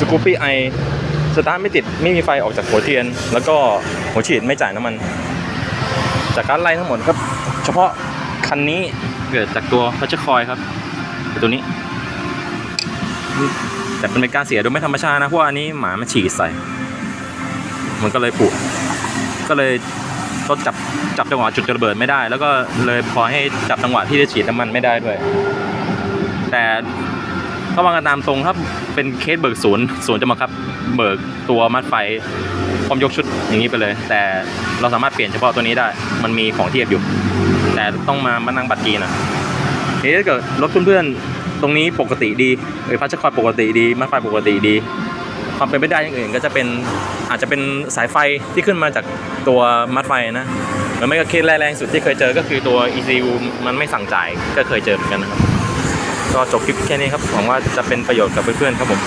สกูปปี้ไอสตาร์ทไม่ติดไม่มีไฟออกจากหัวเทียน แล้วก็หัวฉีดไม่จ่ายน้ำมัน จากการไล่ทั้งหมดครับ เฉพาะคันนี้เกิดจากตัวพัชคอยครับตัวนี้ แต่เป็นการเสียโดยไม่ธรรมชาตินะเพราะว่าอันนี้หมามาฉี่ใส่ มันก็เลยผุก็เลยรถจับจับจังหวะจุดระเบิดไม่ได้ แล้วก็เลยพอให้จับจังหวะที่จะฉีดน้ำมันไม่ได้ด้วย แต่ ถ้าว่ากันตามตรงครับเป็นเคสเบิกศูนย์ศูนย์จะมาครับเบิกตัวมัดไฟพร้อมยกชุดอย่างนี้ไปเลย แต่เราสามารถเปลี่ยนเฉพาะตัวนี้ได้ มันมีของเทียบอยู่ แต่ต้องมามานั่งบัตรกีนะนี้ถ้าเกิดรถเพื่อนๆตรงนี้ปกติดีเออพัชคอยปกติดีมัดไฟปกติดี ความเป็นไปได้อย่างอื่นก็จะเป็นอาจจะเป็นสายไฟที่ขึ้นมาจากตัวมัดไฟนะหรือไม่ก็เคสแรงสุดที่เคยเจอก็คือตัว ECU มันไม่สั่งจ่ายก็เคยเจอเหมือนกันนะครับ ก็จบคลิปแค่นี้ครับหวังว่าจะเป็นประโยชน์กับเพื่อนๆครับผม